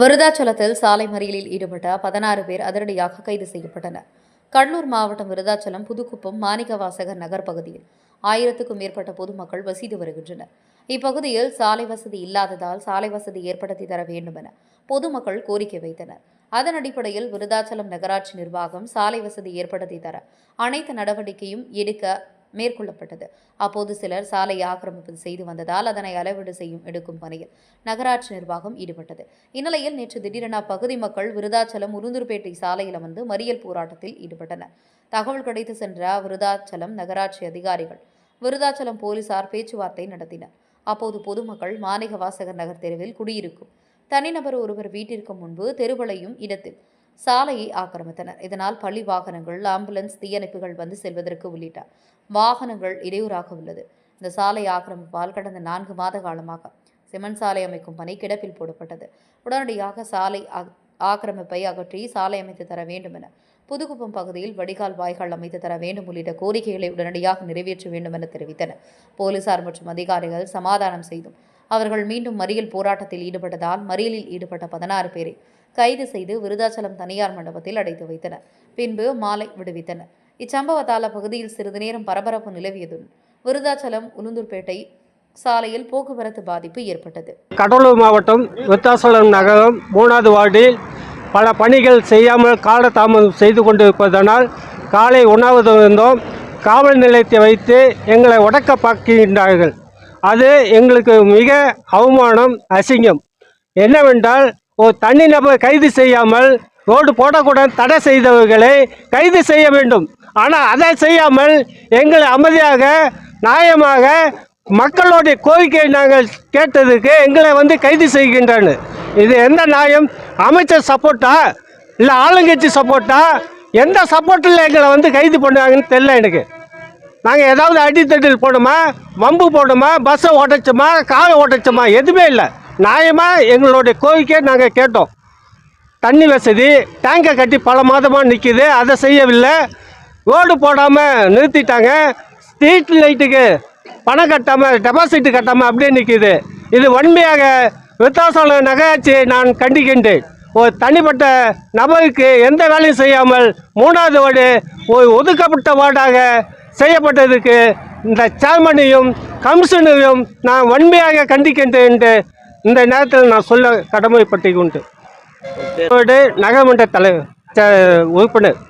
விருதாச்சலத்தில் சாலை மறியலில் ஈடுபட்ட பதினாறு பேர் அதிரடியாக கைது செய்யப்பட்டனர். கடலூர் மாவட்டம் விருதாச்சலம் புதுக்குப்பம் மாணிக்கவாசகர் நகர் பகுதியில் ஆயிரத்துக்கும் மேற்பட்ட பொதுமக்கள் வசித்து வருகின்றனர். இப்பகுதியில் சாலை வசதி இல்லாததால் சாலை வசதி ஏற்படுத்தி தர வேண்டும் என பொதுமக்கள் கோரிக்கை வைத்தனர். அதன் அடிப்படையில் விருதாச்சலம் நகராட்சி நிர்வாகம் சாலை வசதி ஏற்படுத்தி தர அனைத்து நடவடிக்கையும் எடுக்க மேற்கொள்ளப்பட்டது. அப்போது சிலர் சாலை ஆக்கிரமிப்பு செய்து வந்ததால் அதனை அளவீடு செய்யும் எடுக்கும் பணியில் நகராட்சி நிர்வாகம் ஈடுபட்டது. இந்நிலையில் நேற்று திடீரென அப்பகுதி மக்கள் விருதாச்சலம் உளுந்தூர்பேட்டை சாலையில் வந்து மறியல் போராட்டத்தில் ஈடுபட்டனர். தகவல் கிடைத்து சென்ற விருதாச்சலம் நகராட்சி அதிகாரிகள் விருதாச்சலம் போலீசார் பேச்சுவார்த்தை நடத்தினர். அப்போது பொதுமக்கள் மாணிக வாசகர் நகர் தெருவில் குடியிருக்கும். தனிநபர் ஒருவர் வீட்டிற்கு முன்பு தெருவளையும் இடத்தில் சாலையை ஆக்கிரமித்தனர். இதனால் பள்ளி வாகனங்கள் ஆம்புலன்ஸ் தீயணைப்புகள் வந்து செல்வதற்கு உள்ளிட்ட வாகனங்கள் இடையூறாக உள்ளது. இந்த சாலை ஆக்கிரமிப்பால் கடந்த நான்கு மாத காலமாக சிமெண்ட் சாலை அமைக்கும் பணி கிடப்பில் போடப்பட்டது. உடனடியாக சாலை ஆக்கிரமிப்பை அகற்றி சாலை அமைத்து தர வேண்டும் என புதுக்குப்பம் பகுதியில் வடிகால் வாய்க்கால் அமைத்து தர வேண்டும் உள்ளிட்ட கோரிக்கைகளை உடனடியாக நிறைவேற்ற வேண்டும் என தெரிவித்தனர். போலீசார் மற்றும் அதிகாரிகள் சமாதானம் செய்தும் அவர்கள் மீண்டும் மறியல் போராட்டத்தில் ஈடுபட்டதால் மறியலில் ஈடுபட்ட பதினாறு பேரை கைது செய்து விருதாச்சலம் தனியார் மண்டபத்தில் அடைத்து வைத்தனர். பின்பு மாலை விடுவித்தனர். இச்சம்பவத்தால் அப்பகுதியில் சிறிது நேரம் பரபரப்பு நிலவியதுடன் விருதாச்சலம் உளுந்தூர்பேட்டை சாலையில் போக்குவரத்து பாதிப்பு ஏற்பட்டது. கடலூர் மாவட்டம் விருத்தாசலம் நகரம் மூணாவது வார்டில் பல பணிகள் செய்யாமல் காலதாமதம் செய்து கொண்டிருப்பதனால் காலை உணவு இருந்தோம். காவல் நிலையத்தை வைத்து எங்களை உடக்க பார்க்கின்றார்கள் அது எங்களுக்கு மிக அவமானம் அசிங்கம். என்னவென்றால் ஒரு தனிநபர் கைது செய்யாமல் ரோடு போடக்கூடாது தடை செய்தவர்களை கைது செய்ய வேண்டும். ஆனால் அதை செய்யாமல் எங்களை அமைதியாக நியாயமாக மக்களுடைய கோரிக்கை நாங்கள் கேட்டதுக்கு எங்களை வந்து கைது செய்கின்றன இது எந்த நியாயம்? அமைச்சர் சப்போர்ட்டா? இல்லை ஆளுங்கட்சி சப்போர்ட்டா? எந்த சப்போர்ட்டில் எங்களை வந்து கைது பண்ணுவாங்கன்னு தெரியல எனக்கு. நாங்கள் ஏதாவது அடித்தட்டில் போடுமா வம்பு போடுமா பஸ்ஸை ஓட்டச்சோமா? காரை ஓட்டச்சோமா? எதுவுமே இல்லை. நியாயமாக எங்களுடைய கோரிக்கையை நாங்கள் கேட்டோம். தண்ணி வசதி டேங்கை கட்டி பல மாதமாக நிற்கிது அதை செய்யவில்லை. ரோடு போடாமல் நிறுத்திட்டாங்க. ஸ்ட்ரீட் லைட்டுக்கு பணம் கட்டாமல் டெபாசிட் கட்டாமல் அப்படியே நிற்கிது இது வன்மையாக விருத்தாசல நகராட்சியை நான் கண்டிக்கின்றேன். ஒரு தனிப்பட்ட நபருக்கு எந்த வேலையும் செய்யாமல் மூணாவது வார்டு ஒரு ஒதுக்கப்பட்ட வார்டாக செய்யப்பட்டதுக்கு இந்த சேர்மனையும் கமிஷனரையும் நான் வன்மையாக கண்டிக்கின்றேன் என்று இந்த நேரத்தில் நான் சொல்ல கடமைப்பட்டு கொண்டு. நகரமன்ற தலைவர் உறுப்பினர்.